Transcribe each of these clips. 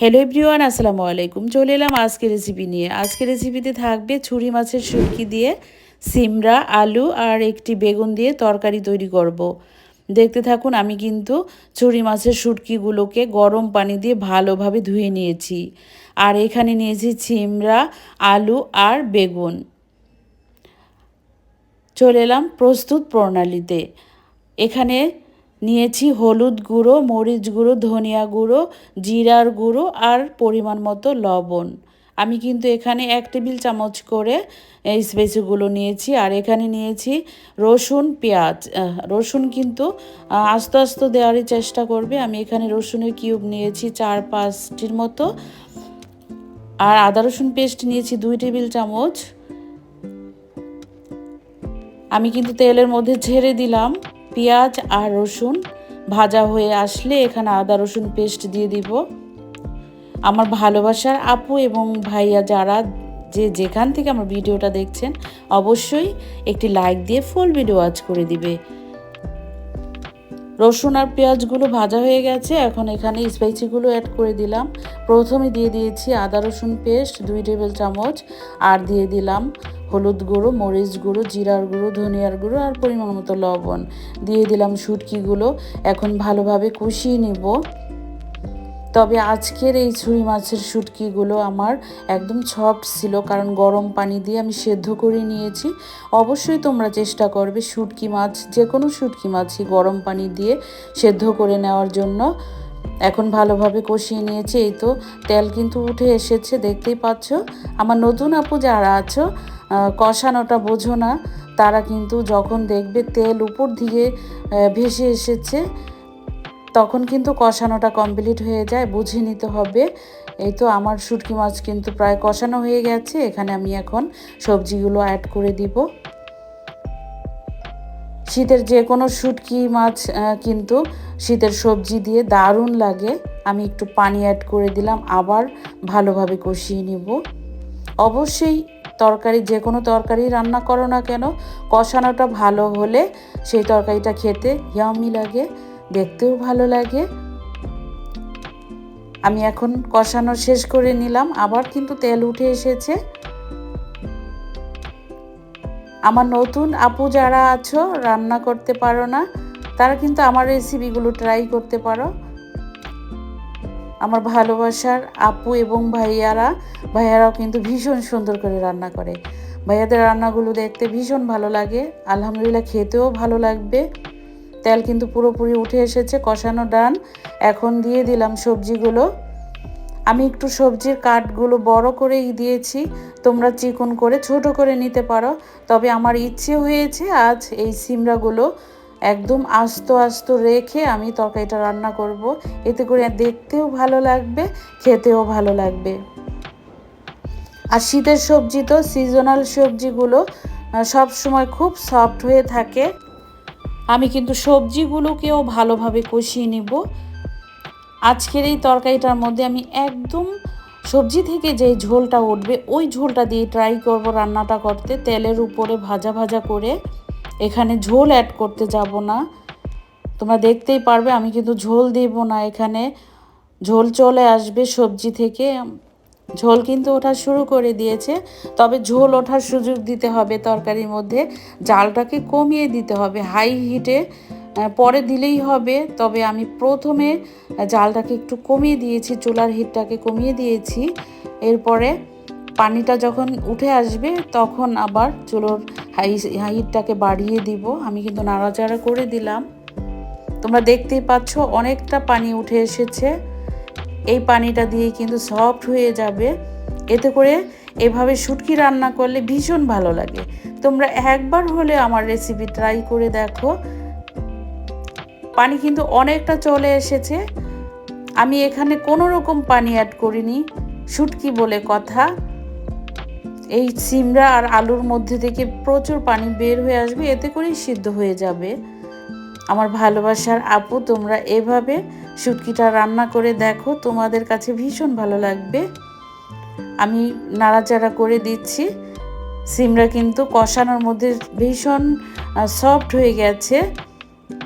Hello everyone আসসালামু আলাইকুম চলে এলাম আজকে রেসিপি নিয়ে। আজকে রেসিপিতে থাকবে ছুরি মাছের শুটকি দিয়ে সিমড়া আলু আর একটি বেগুন দিয়ে তরকারি তৈরি করব। দেখতে থাকুন, আমি কিন্তু ছুরি মাছের শুটকিগুলোকে গরম পানি দিয়ে ভালোভাবে ধুয়ে নিয়েছি। আর এখানে নিয়েছি চিমড়া আলু আর বেগুন। চলে এলাম প্রস্তুত প্রণালীতে। এখানে নিয়েছি হলুদ গুঁড়ো, মরিচ গুঁড়ো, ধনিয়া গুঁড়ো, জিরার গুঁড়ো আর পরিমাণ মতো লবণ। আমি কিন্তু এখানে এক টেবিল চামচ করে এই স্পেসিগুলো নিয়েছি আর এখানে নিয়েছি রসুন, পেঁয়াজ। রসুন কিন্তু আস্তে আস্তে দেওয়ারই চেষ্টা করবে। আমি এখানে রসুনের কিউব নিয়েছি চার পাঁচটির মতো। আর আদা রসুন পেস্ট নিয়েছি দুই টেবিল চামচ। আমি কিন্তু তেলের মধ্যে ছেড়ে দিলাম। পেঁয়াজ আর রসুন ভাজা হয়ে আসলে এখানে আদা, রসুন পেস্ট দিয়ে দিব। আমার ভালোবাসার আপু এবং ভাইয়া যারা যে যেখান থেকে আমার ভিডিওটা দেখছেন, অবশ্যই একটি লাইক দিয়ে ফুল ভিডিও ওয়াচ করে দিবে। রসুন আর পেঁয়াজগুলো ভাজা হয়ে গেছে, এখন এখানে স্পাইসিগুলো অ্যাড করে দিলাম। প্রথমে দিয়ে দিয়েছি আদা, রসুন পেস্ট দুই টেবিল চামচ, আর দিয়ে দিলাম হলুদ গুঁড়ো, মরিচ গুঁড়ো, জিরার গুঁড়ো, ধনিয়ার গুঁড়ো আর পরিমাণ মতো লবণ। দিয়ে দিলাম শুটকিগুলো। এখন ভালোভাবে কষিয়ে নেব। তবে আজকের এই ছুরি মাছের শুটকিগুলো আমার একদম সফট ছিল কারণ গরম পানি দিয়ে আমি সেদ্ধ করে নিয়েছি। অবশ্যই তোমরা চেষ্টা করবে শুটকি মাছ যে কোনো শুটকি মাছই গরম পানি দিয়ে সেদ্ধ করে নেওয়ার জন্য। এখন ভালোভাবে কষিয়ে নিয়েছি, এই তো তেল কিন্তু উঠে এসেছে, দেখতেই পাচ্ছ। আমার নতুন আপু যারা আছো কষানোটা বোঝো না, তারা কিন্তু যখন দেখবে তেল উপর দিকে ভেসে এসেছে, তখন কিন্তু কষানোটা কমপ্লিট হয়ে যায়, বুঝে নিতে হবে। এই তো আমার শুটকি মাছ কিন্তু প্রায় কষানো হয়ে গেছে, এখানে আমি এখন সবজিগুলো অ্যাড করে দিব। শীতের যে কোনো শুটকি মাছ কিন্তু শীতের সবজি দিয়ে দারুণ লাগে। আমি একটু পানি অ্যাড করে দিলাম, আবার ভালোভাবে কষিয়ে নিব। অবশ্যই তরকারি, যে কোনো তরকারি রান্না করো না কেন, কষানোটা ভালো হলে সেই তরকারিটা খেতে ইয়ামি লাগে, দেখতেও ভালো লাগে। আমি এখন কষানো শেষ করে নিলাম, আবার কিন্তু তেল উঠে এসেছে। আমার নতুন আপু যারা আছো, রান্না করতে পারো না, তারা কিন্তু আমার রেসিপিগুলো ট্রাই করতে পারো। আমার ভালোবাসার আপু এবং ভাইয়ারা, ভাইয়ারাও কিন্তু ভীষণ সুন্দর করে রান্না করে। ভাইয়াদের রান্নাগুলো দেখতে ভীষণ ভালো লাগে, আলহামদুলিল্লাহ খেতেও ভালো লাগবে। তেল কিন্তু পুরোপুরি উঠে এসেছে, কষানো ডান এখন দিয়ে দিলাম সবজিগুলো। আমি একটু সবজির কাঠগুলো বড় করেই দিয়েছি। তোমরা চিকন করে ছোট করে নিতে পারো। তবে আমার ইচ্ছে হয়েছে আজ এই সিমড়াগুলো একদম আস্ত আস্ত রেখে আমি তরকারিটা রান্না করব। এতে করে দেখতেও ভালো লাগবে, খেতেও ভালো লাগবে। আর শীতের সবজি তো সিজনাল সবজিগুলো সব সময় খুব সফট হয়ে থাকে। আমি কিন্তু সবজিগুলোকেও ভালোভাবে কষিয়ে নিব। আজকের এই তরকারিটার মধ্যে আমি একদম সবজি থেকে যে ঝোলটা উঠবে, ওই ঝোলটা দিয়ে ট্রাই করব রান্নাটা করতে। তেলের উপরে ভাজা ভাজা করে এখানে ঝোল অ্যাড করতে যাব না। তোমরা দেখতেই পারবে আমি কিন্তু ঝোল দেব না এখানে। ঝোল চলে আসবে সবজি থেকে। ঝোল কিন্তু ওঠা শুরু করে দিয়েছে। তবে ঝোল ওঠার সুযোগ দিতে হবে তরকারির মধ্যে। জালটাকে কমিয়ে দিতে হবে। হাই হিটে পরে দিলেই হবে, তবে আমি প্রথমে জালটাকে একটু কমিয়ে দিয়েছি, চুলার হিটটাকে কমিয়ে দিয়েছি। এরপরে পানিটা যখন উঠে আসবে, তখন আবার চুলোর হাই হাইটটাকে বাড়িয়ে দিব। আমি কিন্তু নাড়াচাড়া করে দিলাম। তোমরা দেখতেই পাচ্ছ অনেকটা পানি উঠে এসেছে। এই পানিটা দিয়ে কিন্তু সফট হয়ে যাবে। এতে করে এভাবে শুটকি রান্না করলে ভীষণ ভালো লাগে। তোমরা একবার হলে আমার রেসিপি ট্রাই করে দেখো। পানি কিন্তু অনেকটা চলে এসেছে। আমি এখানে কোনো রকম পানি অ্যাড করিনি। শুটকি বলে কথা। এই সিমড়া আর আলুর মধ্যে থেকে প্রচুর পানি বের হয়ে আসবে, এতে করেই সিদ্ধ হয়ে যাবে। আমার ভালোবাসার আপু, তোমরা এভাবে শুটকিটা রান্না করে দেখো, তোমাদের কাছে ভীষণ ভালো লাগবে। আমি নাড়াচাড়া করে দিচ্ছি। সিমরা কিন্তু কষানোর মধ্যে ভীষণ সফট হয়ে গেছে।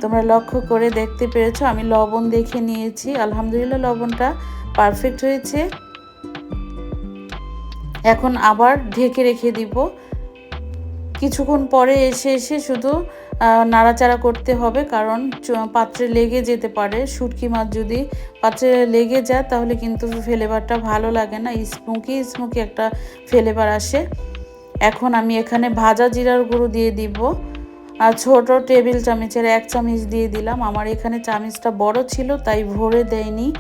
তোমরা লক্ষ্য করে দেখতে পেরেছ, আমি লবণ দেখে নিয়েছি। আলহামদুলিল্লাহ, লবণটা পারফেক্ট হয়েছে। এখন আবার ঢেকে রেখে দিব। কিছুক্ষণ পরে এসে এসে শুধু নাড়াচাড়া করতে হবে, কারণ পাত্রে লেগে যেতে পারে। শুটকি মাছ যদি পাত্রে লেগে যায়, তাহলে কিন্তু ফ্লেভারটা ভালো লাগে না। স্মোকি স্মোকি একটা ফ্লেভার আসে। এখন আমি এখানে ভাজা জিরার গুঁড়ো দিয়ে দিব। আর ছোট টেবিল চামচের এক চামচ দিয়ে দিলাম। আমার এখানে চামচটা বড় ছিল, তাই ভরে দেয়নি।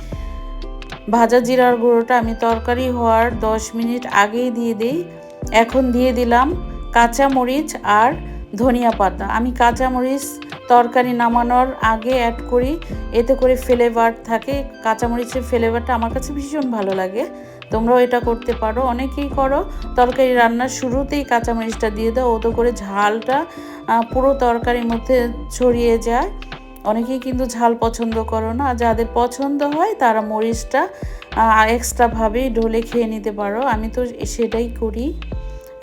ভাজা জিরার গুঁড়োটা আমি তরকারি হওয়ার দশ মিনিট আগেই দিয়ে দিই। এখন দিয়ে দিলাম কাঁচা মরিচ আর ধনিয়া পাতা। আমি কাঁচা মরিচ তরকারি নামানোর আগে অ্যাড করি। এতে করে ফ্লেভার থাকে। কাঁচামরিচের ফ্লেভারটা আমার কাছে ভীষণ ভালো লাগে। তোমরাও এটা করতে পারো, অনেকেই করো। তরকারি রান্নার শুরুতেই কাঁচামরিচটা দিয়ে দাও, ওতো করে ঝালটা পুরো তরকারির মধ্যে ছড়িয়ে যায়। অনেকেই কিন্তু ঝাল পছন্দ করো না যাদের পছন্দ হয় তারা মরিচটা এক্সট্রাভাবেই ঢলে খেয়ে নিতে পারো। আমি তো সেটাই করি।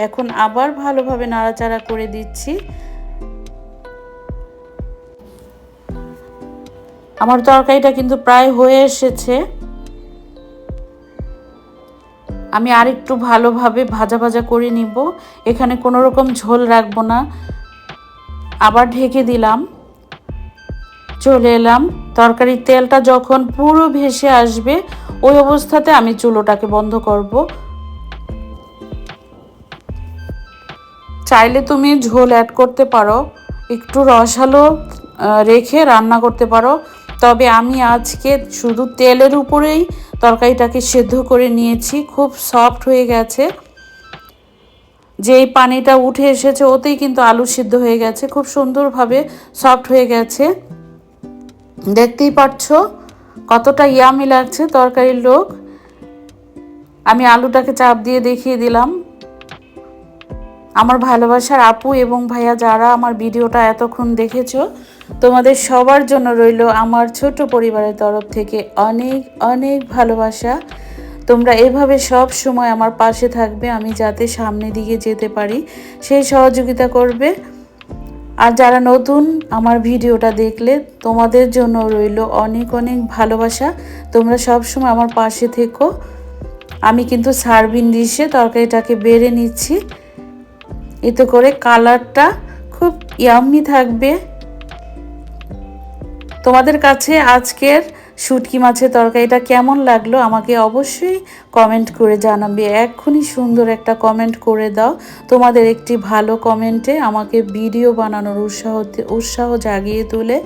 এখন আবার ভালোভাবে নাড়াচাড়া করে দিচ্ছি। আমার তরকারিটা কিন্তু প্রায় হয়ে এসেছে। আমি আর একটু ভালোভাবে ভাজা ভাজা করে নিব। এখানে কোনো রকম ঝোল রাখব না। আবার ঢেকে দিলাম। চলে এলাম। তরকারির তেলটা যখন পুরো ভেসে আসবে, ওই অবস্থাতে আমি চুলোটাকে বন্ধ করব। চাইলে তুমি ঝোল অ্যাড করতে পারো। একটু রসালো রেখে রান্না করতে পারো। তবে আমি আজকে শুধু তেলের উপরেই তরকারিটাকে সেদ্ধ করে নিয়েছি, খুব সফট হয়ে গেছে। যেই পানিটা উঠে এসেছে, ওতেই কিন্তু আলু সিদ্ধ হয়ে গেছে, খুব সুন্দরভাবে সফট হয়ে গেছে। দেখতেই পাচ্ছ কতটা ইয়ামি লাগছে তরকারির লোক। আমি আলুটাকে চাপ দিয়ে দেখিয়ে দিলাম। আমার ভালোবাসার আপু এবং ভাইয়া যারা আমার ভিডিওটা এতক্ষণ দেখেছ, তোমাদের সবার জন্য রইল আমার ছোট পরিবারের তরফ থেকে অনেক অনেক ভালোবাসা। তোমরা এভাবে সব সময় আমার পাশে থাকবে, আমি যাতে সামনে দিকে যেতে পারি সেই সহযোগিতা করবে। আর যারা নতুন আমার ভিডিওটা দেখলে, তোমাদের জন্য রইল অনেক অনেক ভালোবাসা। তোমরা সব সময় আমার পাশে থেকো। আমি কিন্তু সার্ভিন ডিশে তরকারিটাকে বেড়ে নিচ্ছি। এতে করে কালারটা খুব ইয়াম্মি থাকবে। তোমাদের কাছে আজকের শুটকি মাছের তরকারিটা কেমন লাগল আমাকে অবশ্যই কমেন্ট করে জানাবে। এক্ষুনি সুন্দর একটা কমেন্ট করে দাও। তোমাদের একটি ভালো কমেন্টে আমাকে ভিডিও বানানোর উৎসাহ উৎসাহ জাগিয়ে তোলে।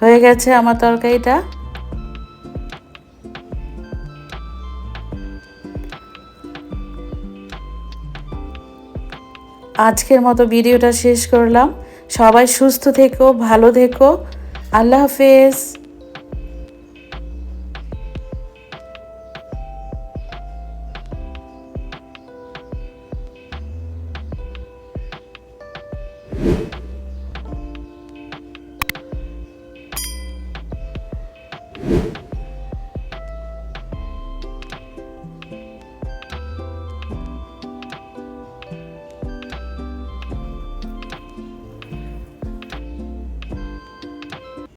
হয়ে গেছে আমার তরকারিটা। আজকের মতো ভিডিওটা শেষ করলাম। সবাই সুস্থ থেকো ভালো থেকো। আল্লাহ হাফেজ।